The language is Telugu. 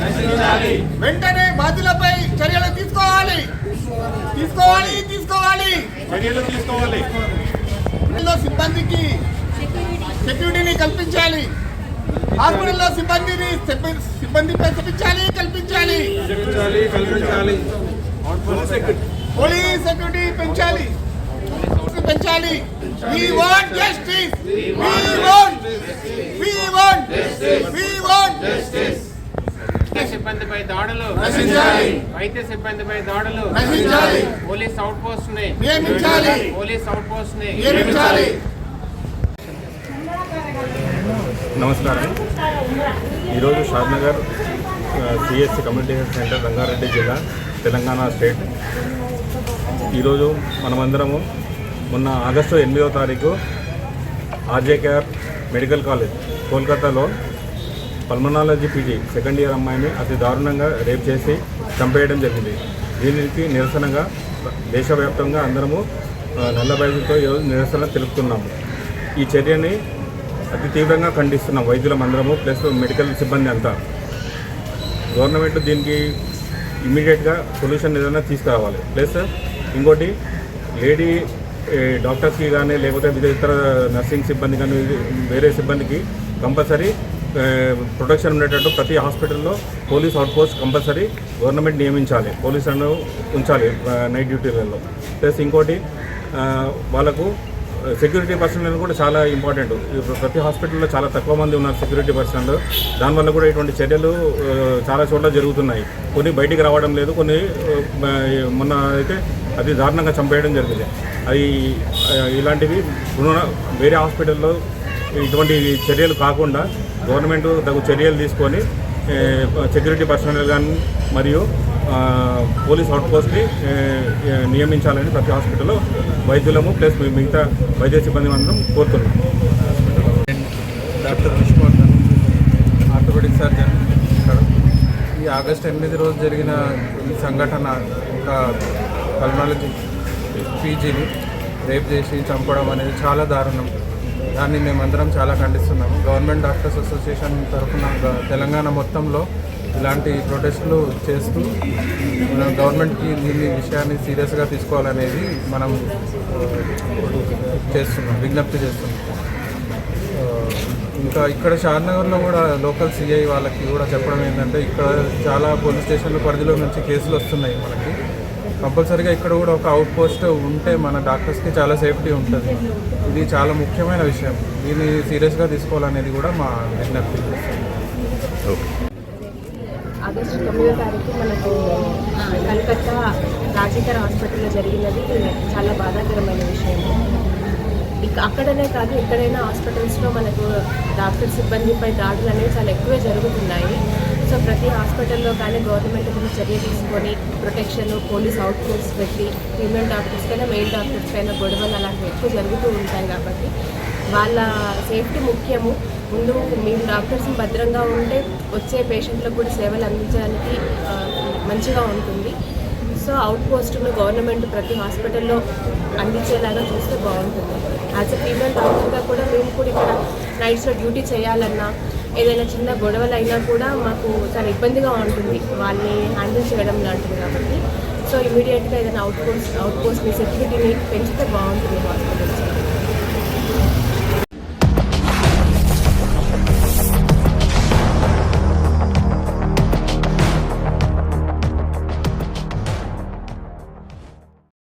వెంటనే బాధ్యులపై చర్యలు తీసుకోవాలి. తీసుకోవాలి తీసుకోవాలి. చర్యలు తీసుకోవాలి. సిబ్బందికి సెక్యూరిటీని కల్పించాలి. హాస్పిటల్లో సిబ్బందిని సిబ్బ- సిబ్బందిపై చెప్పించాలి కల్పించాలి. కల్పించాలి కల్పించాలి. పోలీస్ సెక్యూరిటీ పెంచాలి. పెంచాలి. We want justice we want we want we want వైద్య సిబ్బందిపై దాడులు నశించాలి వైద్య సిబ్బందిపై దాడులు. నశించాలి. Police out post police out post నమస్కారం. ఈరోజు Shadnagar CSC community health centre Rangareddy జిల్లా తెలంగాణ స్టేట్. ఈరోజు మనమందరము మొన్న ఆగస్టు ఎనిమిదవ తారీఖు ఆర్జేకేఆర్ మెడికల్ కాలేజ్ కోల్కతాలో పల్మనాలజీ పీజీ సెకండ్ ఇయర్ అమ్మాయిని అతి దారుణంగా రేప్ చేసి చంపేయడం జరిగింది. దీనికి నిరసనగా దేశవ్యాప్తంగా అందరము నల్ల బైజులతో ఈరోజు నిరసన తెలుపుతున్నాము. ఈ చర్యని అతి తీవ్రంగా ఖండిస్తున్నాం వైద్యులం అందరము ప్లస్ మెడికల్ సిబ్బంది అంతా. గవర్నమెంట్ దీనికి ఇమీడియట్గా సొల్యూషన్ ఏదైనా తీసుకురావాలి. ప్లస్ ఇంకోటి లేడీ డాక్టర్స్కి కానీ లేకపోతే వివిధ ఇతర నర్సింగ్ సిబ్బంది కానీ వేరే సిబ్బందికి కంపల్సరీ ప్రొటెక్షన్ ఉండేటట్టు ప్రతి హాస్పిటల్లో police out post compulsory government నియమించాలి. పోలీసులను ఉంచాలి నైట్ డ్యూటీలలో. ప్లస్ ఇంకోటి వాళ్ళకు సెక్యూరిటీ పర్సనల్ కూడా చాలా ఇంపార్టెంట్. ఇప్పుడు ప్రతి హాస్పిటల్లో చాలా తక్కువ మంది ఉన్నారు సెక్యూరిటీ పర్సనల్. దానివల్ల కూడా ఇటువంటి చర్యలు చాలా చోట్ల జరుగుతున్నాయి. కొన్ని బయటికి రావడం లేదు కొన్ని మొన్న అయితే అది దారుణంగా చంపేయడం జరిగింది. అది ఇలాంటివి వేరే హాస్పిటల్లో ఇటువంటి చర్యలు కాకుండా గవర్నమెంట్ తగు చర్యలు తీసుకొని సెక్యూరిటీ పర్సనల్ కానీ మరియు పోలీస్ అవుట్ పోస్ట్ని నియమించాలని ప్రతి హాస్పిటల్లో వైద్యులము ప్లస్ మిగతా వైద్య సిబ్బంది మనం కోరుతున్నాం. డాక్టర్ విష్ణువర్ధన్ ఆర్థోపెడిక్ సర్జన్ ఇక్కడ. ఈ ఆగస్ట్ ఎనిమిది రోజు జరిగిన ఈ సంఘటన ఒక పల్మాలజీ పీజీని రేప్ చేసి చంపడం అనేది చాలా దారుణం. దాన్ని మేమందరం చాలా ఖండిస్తున్నాము. గవర్నమెంట్ డాక్టర్స్ అసోసియేషన్ తరఫున తెలంగాణ మొత్తంలో ఇలాంటి ప్రొటెస్ట్లు చేస్తూ గవర్నమెంట్కి దీన్ని విషయాన్ని సీరియస్గా తీసుకోవాలనేది మనం చేస్తున్నాం విజ్ఞప్తి చేస్తున్నాం. ఇంకా ఇక్కడ షార్నగర్లో కూడా లోకల్ సిఐ వాళ్ళకి కూడా చెప్పడం ఏంటంటే ఇక్కడ చాలా పోలీస్ స్టేషన్ల పరిధిలో నుంచి కేసులు వస్తున్నాయి మనకి. కంపల్సరీగా ఇక్కడ కూడా ఒక అవుట్ పోస్ట్ ఉంటే మన డాక్టర్స్కి చాలా సేఫ్టీ ఉంటుంది. ఇది చాలా ముఖ్యమైన విషయం. దీన్ని సీరియస్గా తీసుకోవాలనేది కూడా మా విజ్ఞప్తి. ఆగస్టు తొమ్మిదో తారీఖు మనకు కలకత్తా హాస్పిటల్లో జరిగినది చాలా బాధాకరమైన విషయం. ఇక అక్కడనే కాదు ఎక్కడైనా హాస్పిటల్స్లో మనకు డాక్టర్ సిబ్బందిపై దాడులు అనేవి చాలా ఎక్కువే జరుగుతున్నాయి. సో ప్రతి హాస్పిటల్లో కానీ గవర్నమెంట్ గురించి చర్య తీసుకొని ప్రొటెక్షన్ పోలీస్ అవుట్ పోస్ట్ పెట్టి ఫీమేల్ డాక్టర్స్ కైనా మెయిల్ డాక్టర్స్ పైన గొడవలు అలాంటివి ఎక్కువ జరుగుతూ ఉంటాయి కాబట్టి వాళ్ళ సేఫ్టీ ముఖ్యము. ముందు మీరు డాక్టర్స్ భద్రంగా ఉంటే వచ్చే పేషెంట్లకు కూడా సేవలు అందించడానికి మంచిగా ఉంటుంది. సో అవుట్ పోస్టును గవర్నమెంట్ ప్రతి హాస్పిటల్లో అందించేలాగా చూస్తే బాగుంటుంది. యాజ్ ఎ ఫీమేల్ డాక్టర్గా కూడా మేము కూడా ఇక్కడ నైట్స్లో డ్యూటీ చేయాలన్నా ఏదైనా చిన్న గొడవలు అయినా కూడా మాకు చాలా ఇబ్బందిగా ఉంటుంది. వాళ్ళని హ్యాండిల్ చేయడం లాంటిది కాబట్టి. సో ఇమీడియట్గా ఏదైనా అవుట్ పోస్ట్ అవుట్ పోస్ట్ని సెక్యూరిటీని పెంచితే బాగుంటుంది హాస్పిటల్స్లో